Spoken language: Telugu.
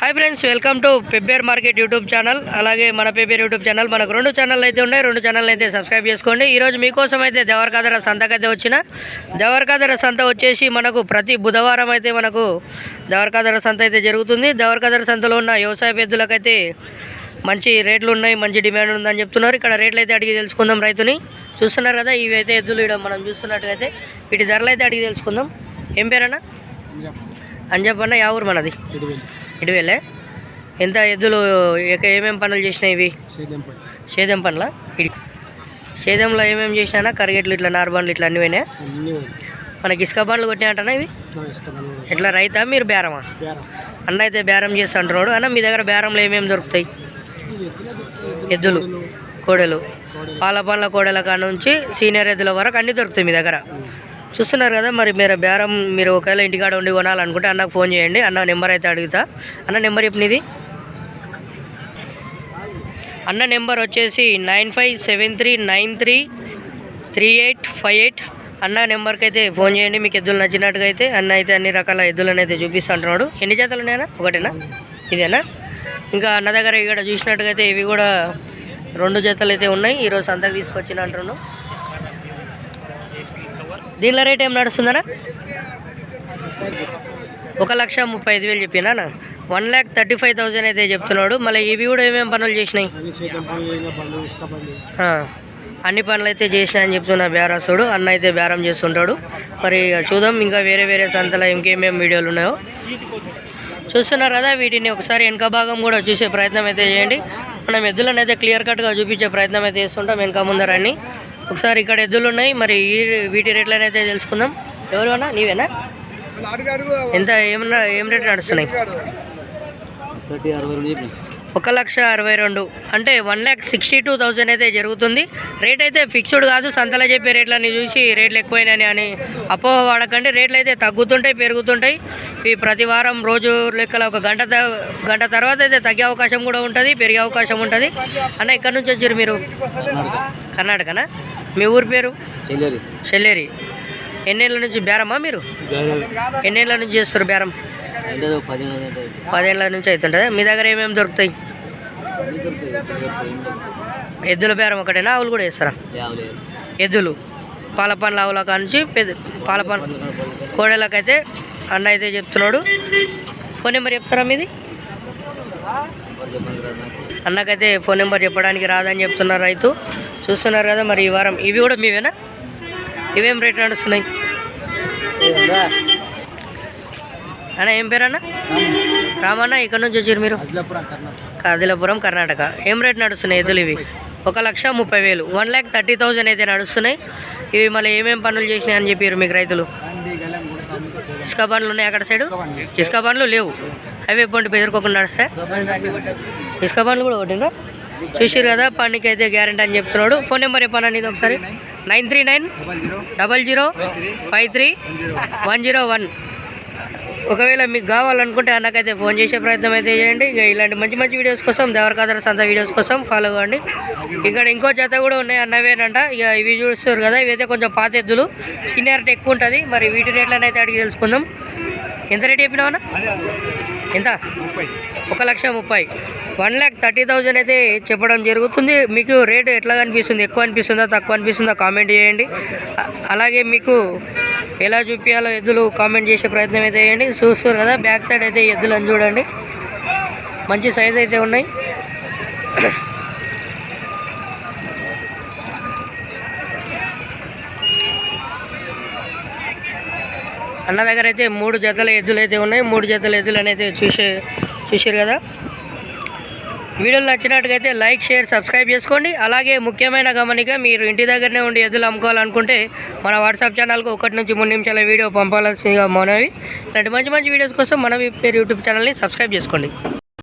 Hi friends welcome to Pebbair market YouTube channel. అలాగే మన పెబ్బేర్ యూట్యూబ్ ఛానల్ మనకు రెండు ఛానల్ అయితే ఉన్నాయి. రెండు ఛానల్ అయితే సబ్స్క్రైబ్ చేసుకోండి. ఈరోజు మీకోసం అయితే దేవరకాదర సంతకైతే వచ్చిన. దేవరకాదర సంత వచ్చేసి మనకు ప్రతి బుధవారం అయితే మనకు దేవరకాదర సంత అయితే జరుగుతుంది. దేవరకాదర సంతలో ఉన్న వ్యవసాయ పెద్దలకైతే మంచి రేట్లు ఉన్నాయి మంచి డిమాండ్ ఉందని చెప్తున్నారు. ఇక్కడ రేట్లు అయితే అడిగి తెలుసుకుందాం రైతుని. చూస్తున్నారు కదా ఇవి అయితే ఎద్దులు ఇక్కడ మనం చూస్తున్నట్టుగైతే. వీటి ధరలు అయితే అడిగి తెలుసుకుందాం. ఏం పేరన్నా? అంజప్పన్న యా ఊరు మనది? ఇటువేలే ఎంత ఎద్దులు ఇక ఏమేం పనులు చేసినాయి ఇవి? సేద్యం పనుల. ఇడి సేద్యంలో ఏమేమి చేసినా కరిగెట్లు ఇట్లా నార్బండ్లు ఇట్లా అన్నీ పోయినాయి? మనకి ఇసుక బండ్లు కొట్టినట్టనా ఇవి? ఎట్లా రైతా మీరు బేరమా? అన్న అయితే బేరం చేస్తా అంటున్నాడు అన్న మీ దగ్గర బేరంలో ఏమేమి దొరుకుతాయి? ఎద్దులు కోడెలు. పాల పండ్ల కోడెల కాడ నుంచి సీనియర్ ఎద్దుల వరకు అన్నీ దొరుకుతాయి మీ దగ్గర. చూస్తున్నారు కదా మరి మీరు బేరం మీరు ఒకవేళ ఇంటికాడ ఉండి కొనాలనుకుంటే అన్నకు ఫోన్ చేయండి అన్న నెంబర్ అయితే అడుగుతా. అన్న నెంబర్ చెప్పు ఇది అన్న నెంబర్ వచ్చేసి nine five seven three nine three three eight five eight. అన్న నెంబర్కి అయితే ఫోన్ చేయండి మీకు ఎద్దులు నచ్చినట్టుగా అయితే అన్న అయితే అన్ని రకాల ఎద్దులను అయితే చూపిస్తుంటున్నాడు. ఎన్ని జాతలు ఉన్నాయన్నా? ఒకటేనా? ఇదేనా? ఇంకా అన్న దగ్గర ఇక్కడ చూసినట్టుగా అయితే ఇవి కూడా రెండు జతలు అయితే ఉన్నాయి. ఈరోజు సంతకు తీసుకొచ్చిన అంటున్నాను. దీనిలో రేట్ ఏం నడుస్తుందనా ఒక లక్ష ముప్పై ఐదు వేలు చెప్పినా one lakh thirty five thousand అయితే చెప్తున్నాడు. మళ్ళీ ఇవి కూడా ఏమేమి పనులు చేసినాయి? అన్ని పనులు అయితే చేసినా అని చెప్తున్నా బేరాసుడు. అన్న అయితే బేరం చేస్తుంటాడు. మరి చూద్దాం ఇంకా వేరే వేరే సంతలో ఇంకేమేం వీడియోలు ఉన్నాయో. చూస్తున్నారు కదా వీటిని ఒకసారి వెనక భాగం కూడా చూసే ప్రయత్నం అయితే చేయండి. మనం ఎద్దులను అయితే క్లియర్ కట్గా చూపించే ప్రయత్నం అయితే చేస్తుంటాం. వెనక ముందరని ఒకసారి ఇక్కడ ఎద్దులు ఉన్నాయి. మరి వీటి రేట్లనైతే తెలుసుకుందాం. ఎవరు అన్నా నీవేనా? ఎంత? ఏమన్నా? ఏం రేట్ నడుస్తున్నాయి? ఒక లక్ష అరవై రెండు. అంటే one lakh sixty two thousand అయితే జరుగుతుంది. రేట్ అయితే ఫిక్స్డ్ కాదు. సంతలో చెప్పే రేట్లని చూసి రేట్లు ఎక్కువైనాయని అని అపోహ వాడకండి. రేట్లు అయితే తగ్గుతుంటాయి పెరుగుతుంటాయి. ఇవి ప్రతి వారం రోజు లెక్కల ఒక గంట త- గంట తర్వాత అయితే తగ్గే అవకాశం కూడా ఉంటుంది పెరిగే అవకాశం ఉంటుంది. అన్న ఎక్కడి నుంచి వచ్చారు మీరు? కర్ణాటకనా? మీ ఊరి పేరు? చెల్లెరి. చెల్లేరి. ఎన్నేళ్ళ నుంచి బేరమా మీరు? ఎన్నేళ్ళ నుంచి చేస్తారు బేరం? పదేళ్ళ నుంచి అవుతుంటుందా? మీ దగ్గర ఏమేమి దొరుకుతాయి? ఎద్దుల బేరం ఒకటేనా? ఆవులు కూడా వేస్తారా? ఎద్దులు. పాల పండ్ల ఆవుల నుంచి పెద్ద పాల పండ్ల కోడెలకైతే అన్న అయితే చెప్తున్నాడు. ఫోన్ నెంబర్ చెప్తారా మీది? అన్నకైతే ఫోన్ నెంబర్ చెప్పడానికి రాదని చెప్తున్నారు రైతు. చూస్తున్నారు కదా మరి ఈ వారం. ఇవి కూడా మీవేనా? ఇవేం రేట్ నడుస్తున్నాయి? అన్న ఏం పేరు అన్న రామన్న ఇక్కడ నుంచి వచ్చారు మీరు? ఆదిలాపురం కర్ణాటక. కాదిలాపురం కర్ణాటక ఏం రేట్ నడుస్తున్నాయి ఎద్దులు ఇవి? ఒక లక్ష ముప్పై వేలు. వన్ ల్యాక్ థర్టీ థౌజండ్ అయితే నడుస్తున్నాయి. ఇవి మళ్ళీ ఏమేమి పనులు చేసినాయి అని చెప్పారు మీకు రైతులు? ఇసుక బండ్లు ఉన్నాయి అక్కడ సైడు? ఇసుక బండ్లు లేవు. అవి ఎప్పుడు బెదరుకోకుండా నడుస్తాయి ఇసుక బండ్లు కూడా ఒకటినా చూసారు కదా పండుగ అయితే గ్యారెంటీ అని చెప్తున్నాడు. ఫోన్ నెంబర్ చెప్పాను ఇది ఒకసారి? Nine three nine double zero five three one zero one. ఒకవేళ మీకు కావాలనుకుంటే అన్నకైతే ఫోన్ చేసే ప్రయత్నం అయితే చేయండి. ఇక ఇలాంటి మంచి మంచి వీడియోస్ కోసం దేవరకాదర సంత వీడియోస్ కోసం ఫాలో కావండి ఇక్కడ ఇంకో జత కూడా ఉన్నాయి అన్నవేనంట. ఇక ఇవి చూస్తారు కదా ఇవైతే కొంచెం పాత ఎద్దులు. సీనియారిటీ ఎక్కువ ఉంటుంది. మరి వీటి రేట్లను అయితే అడిగి తెలుసుకుందాం. ఎంత రేట్ చెప్పినావన్నా? ఎంత? ఒక లక్ష ముప్పై. వన్ ల్యాక్ థర్టీ థౌజండ్ అయితే చెప్పడం జరుగుతుంది. మీకు రేటు ఎట్లా అనిపిస్తుంది ఎక్కువ అనిపిస్తుందా తక్కువ అనిపిస్తుందా? కామెంట్ చేయండి. అలాగే మీకు ఎలా చూపించాలో ఎద్దులు కామెంట్ చేసే ప్రయత్నం అయితే చేయండి. చూస్తారు కదా బ్యాక్ సైడ్ అయితే ఎద్దులు అని చూడండి. మంచి సైజ్ అయితే ఉన్నాయి. అన్న దగ్గర అయితే మూడు జతల ఎద్దులు అయితే ఉన్నాయి. మూడు జతల ఎద్దులు అయితే చూసే చూసారు కదా? వీడియోలు నచ్చినట్టుగైతే లైక్ షేర్ సబ్స్క్రైబ్ చేసుకోండి. అలాగే ముఖ్యమైన గమనిక మీరు ఇంటి దగ్గరనే ఉండి ఎద్దులు అమ్ముకోవాలనుకుంటే మన వాట్సాప్ ఛానల్కి ఒకటి నుంచి మూడు నిమిషాల వీడియో పంపాల్సిందిగా మనవి. ఇలాంటి మంచి మంచి వీడియోస్ కోసం మన పేరు యూట్యూబ్ ఛానల్ని సబ్స్క్రైబ్ చేసుకోండి.